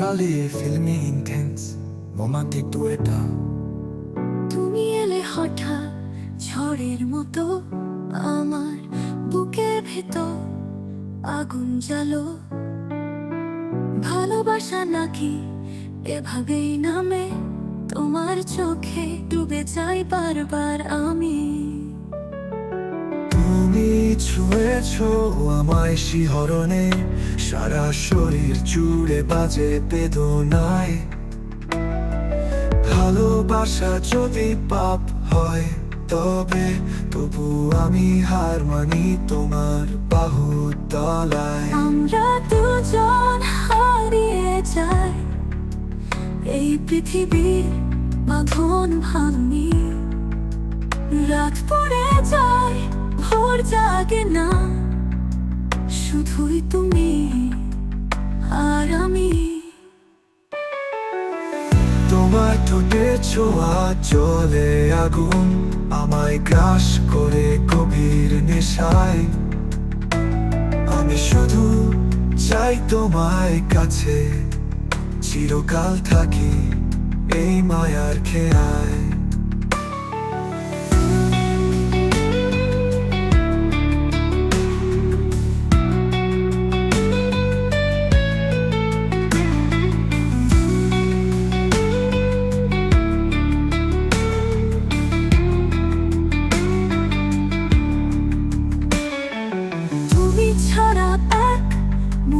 গালে filmi intense romantic ডুয়েটা তুমি এলে হঠাৎ ঝড়ের মতো আমার বুকের ভেতর আগুন জ্বালো। ভালোবাসা নাকি এভাবেই নামে, তোমার চোখে ডুবে যাই বারবার আমি। তুমি ছুঁয়েছ আমায় শিহরণে? সারা শরীর জুড়ে বাজে বেদনায়। ভালোবাসা যদি পাপ হয়, তবে তবু আমি হার মানি তোমার বাহু তলায় আমরা দুজন হারিয়ে যাই। এই পৃথিবীর বাঁধন ভাঙনি রাত ভোর জাগে না, শুধুই তুমি আর আমি। তোমার ঠোঁটে ছোঁয়া চলে আগুন, আমায় গ্রাস করে গভীর নেশায়। আমি শুধু চাই তোমায় কাছে, চিরকাল থাকি এই মায়ার খেয়ায়।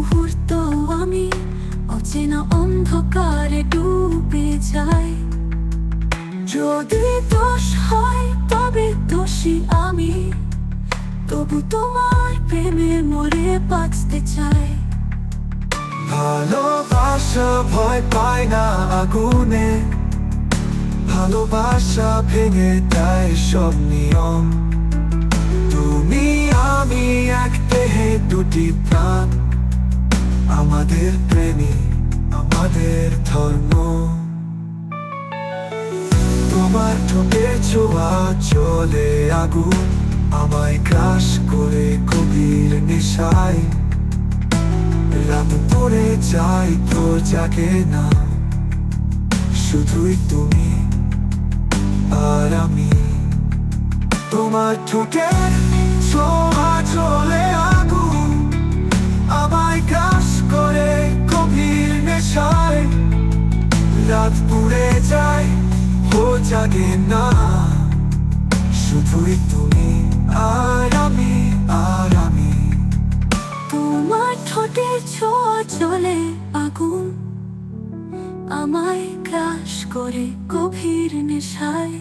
মুহূর্ত আমি অচেনা অন্ধকারে ডুবে যাই। যদি দোষ হয়, তবে দোষী আমি। তবু তোমার প্রেমে মরে বাঁচতে চাই। ভালোবাসা ভয় পায় না আগুনে। ভালোবাসা ভেঙে দেয় সব নিয়ম। তুমি আমি এক দেহে দুটি প্রাণ। আমাদের প্রেমী, আমাদের ধর্ম। তোমার ঠোঁটে ছোঁয়া চলে আগুন, আমায় গ্রাস করে গভীর নেশায়। রাত পড়ে যাই তো জাগে না, শুধুই তুমি আর আমি। তোমার ঠোঁটের ছোঁয়া চলে রাত পুড়ে যায়, ও জাগে না। শুধুই তুমি আর আমি আর আমি। তোমার ঠোঁটে চলে আগুন, আমায় গ্রাস করে গভীর নেশায়।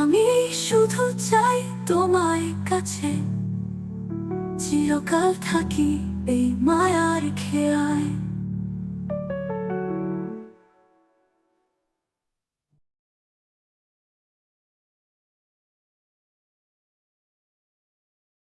আমি শুধু চাই তোমায় কাছে, চিরকাল থাকি এই মায়ার খেয়ায়।